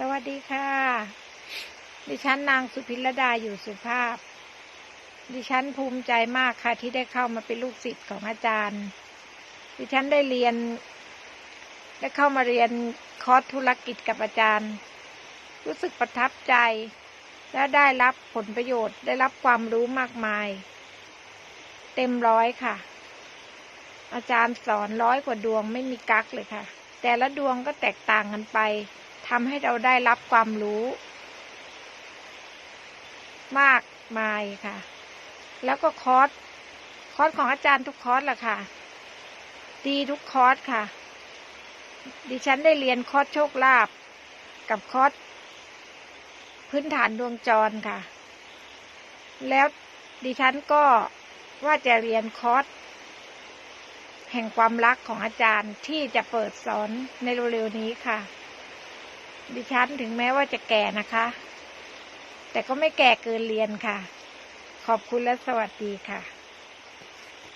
สวัสดีค่ะ ดิฉันนางสุพิรดาอยู่สุภาพ ดิฉันภูมิใจมากค่ะที่ได้เข้ามาเป็นลูกศิษย์ของอาจารย์ ดิฉันได้เรียน ได้เข้ามาเรียนคอร์สธุรกิจกับอาจารย์ รู้สึกประทับใจ และได้รับผลประโยชน์ได้รับความรู้มากมาย เต็มร้อยค่ะ อาจารย์สอนร้อยกว่าดวงไม่มีกักเลยค่ะ แต่ละดวงก็แตกต่างกันไป ทำให้เราได้รับความรู้ มากมายค่ะ แล้วก็คอร์สคอร์สของอาจารย์ทุกคอร์สแหละค่ะ ดีทุกคอร์สค่ะ ดิฉันได้เรียนคอร์สโชคลาภกับคอร์สพื้นฐานดวงจรค่ะ แล้วดิฉันก็ว่าจะเรียนคอร์สแห่งความรักของอาจารย์ที่จะเปิดสอนในเร็วๆนี้ค่ะ ดิฉันถึงแม้ว่าจะแก่นะคะ แต่ก็ไม่แก่เกินเรียนค่ะ ขอบคุณและสวัสดีค่ะ